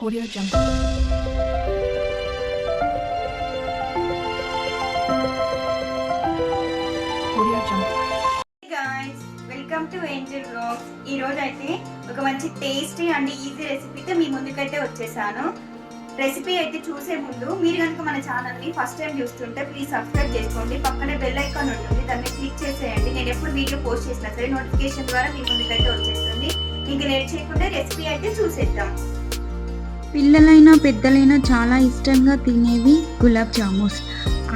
Audio Jungle. Audio Jungle. Guys welcome to Angel Blogs ఈ రోజు అయితే ఒక మంచి టేస్టీ అండ్ ఈజీ రెసిపీతో మీ ముందుకైతే వచ్చేసాను. రెసిపీ అయితే చూసే ముందు మీరు కనుక మన ఛానల్ని ఫస్ట్ టైం చూస్తుంటే ప్లీజ్ సబ్స్క్రైబ్ చేసుకోండి. పక్కనే బెల్ ఐకాన్ ఉంటుంది. దాన్ని క్లిక్ చేసేయండి. నేను ఎప్పుడు వీడియో పోస్ట్ చేసినా సరే నోటిఫికేషన్ ద్వారా మీ ముందుకైతే వచ్చేస్తుంది. ఇంక లేట్ చేయకుండా రెసిపీ అయితే చూసేద్దాం. పిల్లలైనా పెద్దలైనా చాలా ఇష్టంగా తినేవి గులాబ్ జామున్స్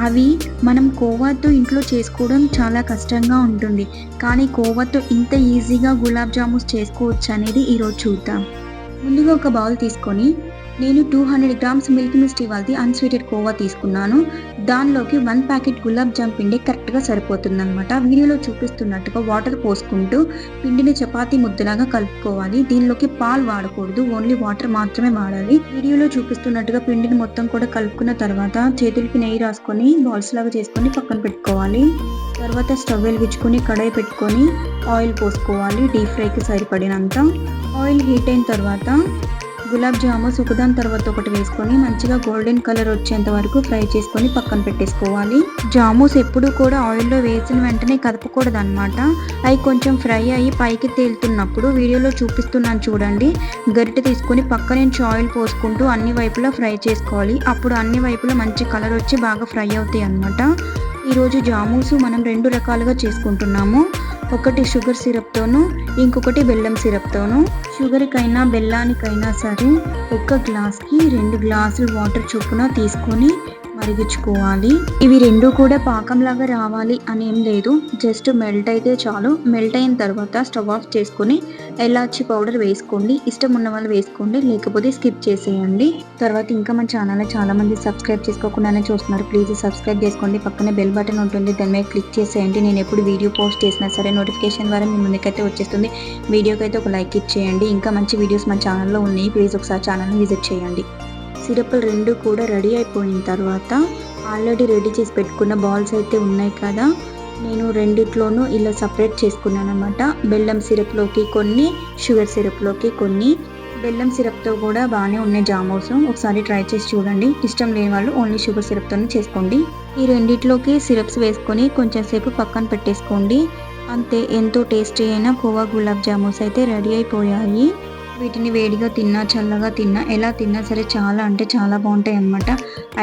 అవి మనం కోవాతో ఇంట్లో చేసుకోవడం చాలా కష్టంగా ఉంటుంది. కానీ కోవాతో ఇంత ఈజీగా గులాబ్ జామున్స్ చేసుకోవచ్చు అనేది ఈరోజు చూద్దాం. ముందుగా ఒక బౌల్ తీసుకొని నేను two hundred grams milk mist ఇవాళది unsweetened khoa తీసుకున్నాను. దానిలోకి వన్ ప్యాకెట్ గులాబ్ జామ్ పిండి కరెక్ట్గా సరిపోతుందనమాట వీడియోలో చూపిస్తున్నట్టుగా వాటర్ పోసుకుంటూ పిండిని చపాతీ ముద్దలాగా కలుపుకోవాలి. దీనిలోకి పాలు వాడకూడదు. ఓన్లీ వాటర్ మాత్రమే వాడాలి. వీడియోలో చూపిస్తున్నట్టుగా పిండిని మొత్తం కూడా కలుపుకున్న తర్వాత చేతులకి నెయ్యి రాసుకొని బాల్స్ లాగా చేసుకొని పక్కన పెట్టుకోవాలి. తర్వాత స్టవ్ వెలిగించుకొని కడాయి పెట్టుకొని ఆయిల్ పోసుకోవాలి. డీప్ ఫ్రైకి సరిపడినంత. ఆయిల్ హీట్ అయిన తర్వాత గులాబ్ జామున్స్ ఒకదాని తర్వాత ఒకటి వేసుకొని మంచిగా గోల్డెన్ కలర్ వచ్చేంత వరకు ఫ్రై చేసుకొని పక్కన పెట్టేసుకోవాలి. జాముస్ ఎప్పుడు కూడా ఆయిల్లో వేసిన వెంటనే కదపకూడదు అనమాట అవి కొంచెం ఫ్రై అయ్యి పైకి తేలుతున్నప్పుడు వీడియోలో చూపిస్తున్నాను చూడండి. గరిటె తీసుకొని పక్క నుంచి ఆయిల్ పోసుకుంటూ అన్ని వైపులా ఫ్రై చేసుకోవాలి. అప్పుడు అన్ని వైపులా మంచి కలర్ వచ్చి బాగా ఫ్రై అవుతాయి అన్నమాట ఈరోజు జామూసు మనం రెండు రకాలుగా చేసుకుంటున్నాము. ఒకటి షుగర్ సిరప్తోను ఇంకొకటి బెల్లం సిరప్తోను. షుగర్కైనా బెల్లానికైనా సరే ఒక్క గ్లాస్కి రెండు గ్లాసులు వాటర్ చొప్పున తీసుకొని మరిగించుకోవాలి ఇవి రెండు కూడా పాకంలాగా రావాలి అని ఏం లేదు. జస్ట్ మెల్ట్ అయితే చాలు. మెల్ట్ అయిన తర్వాత స్టవ్ ఆఫ్ చేసుకొని ఎలాచి పౌడర్ వేసుకోండి. ఇష్టం ఉన్న వాళ్ళు వేసుకోండి. లేకపోతే స్కిప్ చేసేయండి. తర్వాత ఇంకా మన ఛానల్ చాలా మంది సబ్స్క్రైబ్ చేసుకోకుండానే చూస్తున్నారు. ప్లీజ్ సబ్స్క్రైబ్ చేసుకోండి. పక్కనే బెల్ బటన్ ఉంటుంది. దాని మీద క్లిక్ చేసేయండి. నేను ఎప్పుడు వీడియో పోస్ట్ చేసినా సరే నోటిఫికేషన్ ద్వారా మీ ముందుకైతే వచ్చేస్తుంది. వీడియోకి అయితే ఒక లైక్ ఇచ్చేయండి. ఇంకా మంచి వీడియోస్ మన ఛానల్లో ఉన్నాయి. ప్లీజ్ ఒకసారి ఛానల్ని విజిట్ చేయండి. సిరప్లు రెండు కూడా రెడీ అయిపోయిన తర్వాత ఆల్రెడీ రెడీ చేసి పెట్టుకున్న బాల్స్ అయితే ఉన్నాయి కదా. నేను రెండిట్లోనూ ఇలా సపరేట్ చేసుకున్నాను అనమాట బెల్లం సిరప్లోకి కొన్ని షుగర్ సిరప్లోకి కొన్ని. బెల్లం సిరప్తో కూడా బాగానే ఉన్నాయి జామోస్ ఒకసారి ట్రై చేసి చూడండి. ఇష్టం లేని వాళ్ళు ఓన్లీ షుగర్ సిరప్తోనే చేసుకోండి. ఈ రెండిట్లోకి సిరప్స్ వేసుకొని కొంచెం సేపు పక్కన పెట్టేసుకోండి. అంతే ఎంతో టేస్టీ అయిన కోవా గులాబ్ జామూస్ అయితే రెడీ అయిపోయాయి. వీటిని వేడిగా తిన్నా చల్లగా తిన్నా ఎలా తిన్నా సరే చాలా అంటే చాలా బాగుంటాయి అనమాట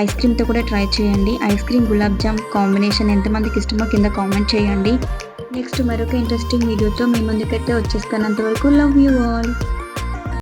ఐస్ క్రీమ్తో కూడా ట్రై చేయండి. Ice cream gulab jam combination ఎంతమందికి ఇష్టమో కింద కామెంట్ చేయండి. నెక్స్ట్ మరొక ఇంట్రెస్టింగ్ వీడియోతో మీ ముందుకైతే వచ్చేస్తాను అంతవరకు లవ్ యూ ఆల్